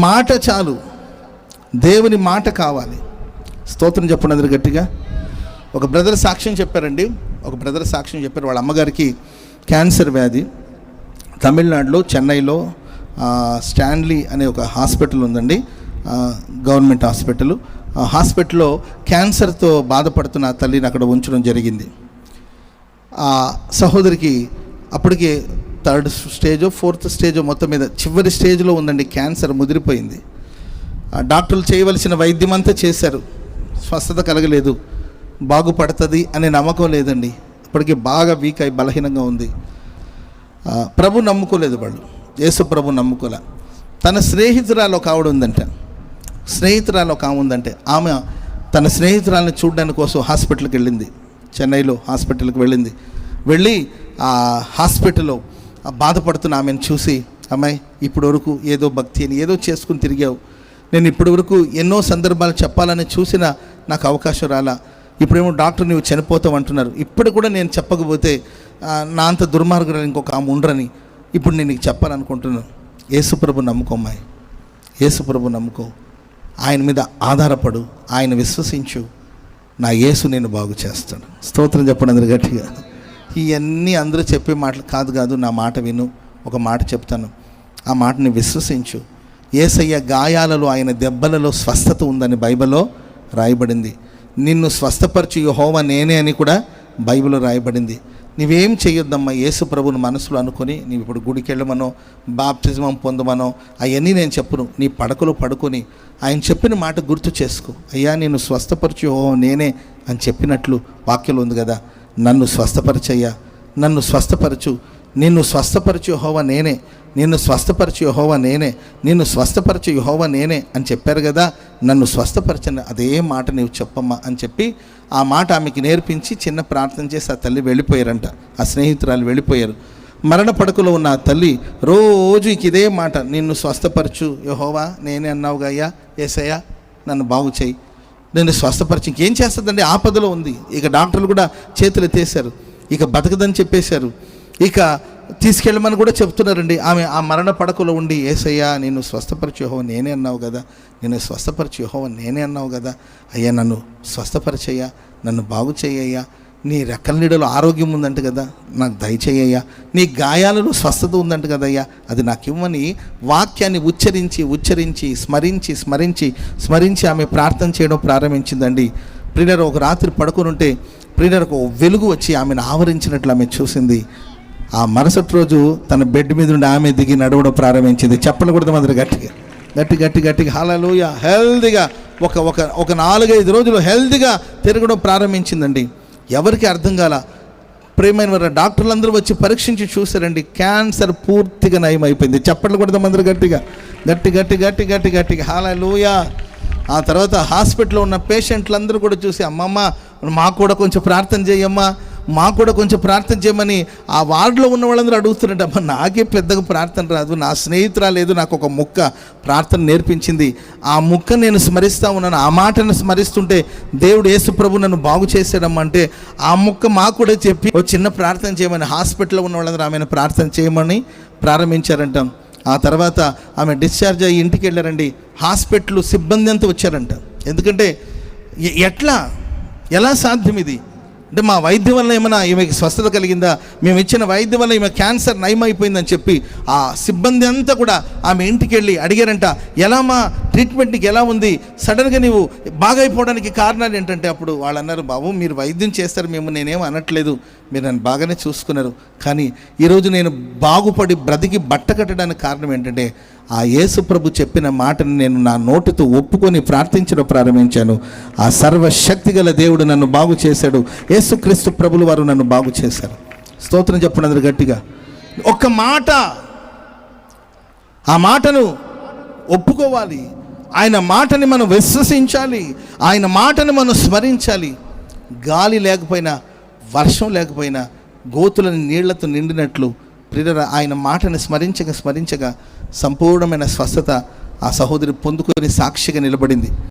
మాట చాలు. దేవుని మాట కావాలి. స్తోత్రం చెప్పండి అందరు గట్టిగా. ఒక బ్రదర్ సాక్ష్యం చెప్పారండి. ఒక బ్రదర్ సాక్ష్యం చెప్పారు. వాళ్ళ అమ్మగారికి క్యాన్సర్ వ్యాధి. తమిళనాడులో చెన్నైలో స్టాన్లీ అనే ఒక హాస్పిటల్ ఉందండి. Government hospital. ఆ హాస్పిటల్లో క్యాన్సర్తో బాధపడుతున్న తల్లిని అక్కడ ఉంచడం జరిగింది. ఆ సహోదరికి అప్పటికే థర్డ్ స్టేజో ఫోర్త్ స్టేజో మొత్తం మీద చివరి స్టేజ్లో ఉందండి క్యాన్సర్ ముదిరిపోయింది. డాక్టర్లు చేయవలసిన వైద్యం అంతా చేశారు. స్వస్థత కలగలేదు బాగుపడుతుంది అనే నమ్మకం లేదండి. ఇప్పటికీ బాగా వీక్ అయి బలహీనంగా ఉంది. ప్రభు నమ్ముకోలేదు వాళ్ళు. యేసు ప్రభు నమ్ముకోలే. తన స్నేహితురాలు ఒక ఆవిడ ఉందంట. స్నేహితురాలు ఒక ఆమె ఉందంటే. ఆమె తన స్నేహితురాలను చూడడానికి కోసం హాస్పిటల్కి వెళ్ళింది. చెన్నైలో హాస్పిటల్కి వెళ్ళింది. వెళ్ళి ఆ హాస్పిటల్లో బాధపడుతున్న ఆమెను చూసి అమ్మాయి ఇప్పటి వరకు ఏదో భక్తి అని ఏదో చేసుకుని తిరిగావు. నేను ఇప్పటి వరకు ఎన్నో సందర్భాలు చెప్పాలని చూసిన నాకు అవకాశం రాలా. ఇప్పుడేమో డాక్టర్ నువ్వు చనిపోతావు అంటున్నారు. ఇప్పుడు కూడా నేను చెప్పకపోతే నా అంత దుర్మార్గం ఇంకొక ఆమె ఉండరని ఇప్పుడు నేను నీకు చెప్పాలనుకుంటున్నాను. యేసుప్రభు నమ్ముకో అమ్మాయి. యేసుప్రభు నమ్ముకో. ఆయన మీద ఆధారపడు. ఆయన విశ్వసించు. నా యేసు నేను బాగు చేస్తాడు స్తోత్రం చెప్పండి అందరు గట్టిగా. ఇవన్నీ అందరూ చెప్పే మాటలు కాదు కాదు నా మాట విను ఒక మాట చెప్తాను. ఆ మాటని విశ్వసించు. ఏసయ్య గాయాలలో ఆయన దెబ్బలలో స్వస్థత ఉందని బైబిల్లో రాయబడింది. నిన్ను స్వస్థపరచు యెహోవా నేనే అని కూడా బైబిల్లో రాయబడింది. నీవేం చేయొద్దమ్మా యేసు ప్రభుని మనసులో అనుకొని నీవు ఇప్పుడు గుడికి వెళ్ళమనో బాప్తిజమం పొందమనో అవన్నీ నేను చెప్పును. నీ పడకలో పడుకొని ఆయన చెప్పిన మాట గుర్తు చేసుకో. అయ్యా నేను స్వస్థపరచు ఓ నేనే అని చెప్పినట్లు వాక్యలు ఉంది కదా. నన్ను స్వస్థపరచయ్యా. నన్ను స్వస్థపరచు. నిన్ను స్వస్థపరచు యెహోవా నేనే. నిన్ను స్వస్థపరచు యెహోవా నేనే. నిన్ను స్వస్థపరచు యెహోవా నేనే అని చెప్పారు కదా నన్ను స్వస్థపరచని అదే మాట నీవు చెప్పమ్మా అని చెప్పి ఆ మాట ఆమెకి నేర్పించి చిన్న ప్రార్థన చేసి ఆ తల్లి వెళ్ళిపోయారంట. ఆ స్నేహితురాలు వెళ్ళిపోయారు. మరణ పడకలో ఉన్న ఆ తల్లి రోజు ఇదే మాట నిన్ను స్వస్థపరచు యహోవా నేనే అన్నావుగా అయ్యా ఏసయ్యా నన్ను బాగు చేయి. నేను స్వస్థపరిచి ఇంకేం చేస్తుందండి? ఆపదలో ఉంది. ఇక డాక్టర్లు కూడా చేతులు ఎత్తేసారు ఇక బతకదని చెప్పేశారు. ఇక తీసుకెళ్ళమని కూడా చెప్తున్నారండి. ఆమె ఆ మరణ పడకలో ఉండి ఏసయ్యా నేను స్వస్థపరిచి నేనే అన్నావు కదా. నేను స్వస్థపరిచి నేనే అన్నావు కదా. అయ్యా నన్ను స్వస్థపరిచయ్యా. నన్ను బాగు చేయయ్యా నీ రెక్కల నీడలో ఆరోగ్యం ఉందంట కదా నాకు దయచేయ్యా నీ గాయాలలో స్వస్థత ఉందంట కదయ్యా అది నాకు ఇవ్వని వాక్యాన్ని ఉచ్చరించి ఉచ్చరించి స్మరించి స్మరించి స్మరించి ఆమె ప్రార్థన చేయడం ప్రారంభించిందండి. ప్రియులర్ ఒక రాత్రి పడుకుని ఉంటే ప్రియులర్కు ఒక వెలుగు వచ్చి ఆమెను ఆవరించినట్లు ఆమె చూసింది. ఆ మరుసటి రోజు తన బెడ్ మీద నుండి ఆమె దిగి నడవడం ప్రారంభించింది. చెప్పలు కూడా గట్టిగా. గట్టి గట్టి గట్టిగా. హాలలోయ హెల్దీగా ఒక ఒక ఒక నాలుగైదు రోజులు హెల్దీగా తిరగడం ప్రారంభించిందండి. ఎవరికి అర్థం కాల? ప్రేమైన డాక్టర్లు అందరూ వచ్చి పరీక్షించి చూసారండి క్యాన్సర్ పూర్తిగా నయం అయిపోయింది చప్పట్లు కొడదాం అందరూ గట్టిగా. గట్టి గట్టి గట్టి గట్టి గట్టిగా లూయా ఆ తర్వాత హాస్పిటల్లో ఉన్న పేషెంట్లు అందరూ కూడా చూసి అమ్మమ్మ మాకు కూడా కొంచెం ప్రార్థన చేయమ్మా. మాకు కూడా కొంచెం ప్రార్థన చేయమని ఆ వార్డులో ఉన్న వాళ్ళందరూ అడుగుతున్నట్టు అమ్మ నాకే పెద్దగా ప్రార్థన రాదు నా స్నేహితురాలేదు లేదు నాకు ఒక ముక్క ప్రార్థన నేర్పించింది. ఆ ముక్క నేను స్మరిస్తా ఉన్నాను ఆ మాటను స్మరిస్తుంటే దేవుడు యేసు ప్రభు నన్ను బాగు చేశాడమ్మా అంటే ఆ ముక్క మాకు కూడా చెప్పి ఓ చిన్న ప్రార్థన చేయమని హాస్పిటల్లో ఉన్న వాళ్ళందరూ ఆమెను ప్రార్థన చేయమని ప్రారంభించారంట. ఆ తర్వాత ఆమె డిశ్చార్జ్ అయ్యి ఇంటికి వెళ్ళారండి. హాస్పిటల్ సిబ్బంది అంతా వచ్చారంట. ఎందుకంటే ఎట్లా? ఎలా సాధ్యం ఇది? అంటే మా వైద్యం వల్ల ఏమైనా ఈమెకి స్వస్థత కలిగిందా? మేము ఇచ్చిన వైద్యం వల్ల ఈమె క్యాన్సర్ నయమైపోయిందని చెప్పి ఆ సిబ్బంది అంతా కూడా ఆమె ఇంటికి వెళ్ళి అడిగారంట ఎలా మా ట్రీట్మెంట్ నీకు ఎలా ఉంది? సడన్గా నీవు బాగైపోవడానికి కారణాలు ఏంటంటే అప్పుడు వాళ్ళు అన్నారు బాబు మీరు వైద్యం చేస్తారు మేము నేనేం అనట్లేదు. మీరు నన్ను బాగానే చూసుకున్నారు. కానీ ఈరోజు నేను బాగుపడి బ్రతికి బట్ట కట్టడానికి కారణం ఏంటంటే ఆ యేసు ప్రభు చెప్పిన మాటను నేను నా నోటితో ఒప్పుకొని ప్రార్థించడం ప్రారంభించాను. ఆ సర్వశక్తి గల దేవుడు నన్ను బాగు చేశాడు. యేసుక్రీస్తు ప్రభులు వారు నన్ను బాగు చేశారు. స్తోత్రం చెప్పండి అందరు గట్టిగా. ఒక్క మాట ఆ మాటను ఒప్పుకోవాలి. ఆయన మాటని మనం విశ్వసించాలి. ఆయన మాటని మనం స్మరించాలి. గాలి లేకపోయినా వర్షం లేకపోయినా గోతులని నీళ్ళతో నిండినట్లు ప్రియుల ఆయన మాటని స్మరించగా స్మరించగా సంపూర్ణమైన స్వస్థత ఆ సహోదరి పొందుకొని సాక్షిగా నిలబడింది.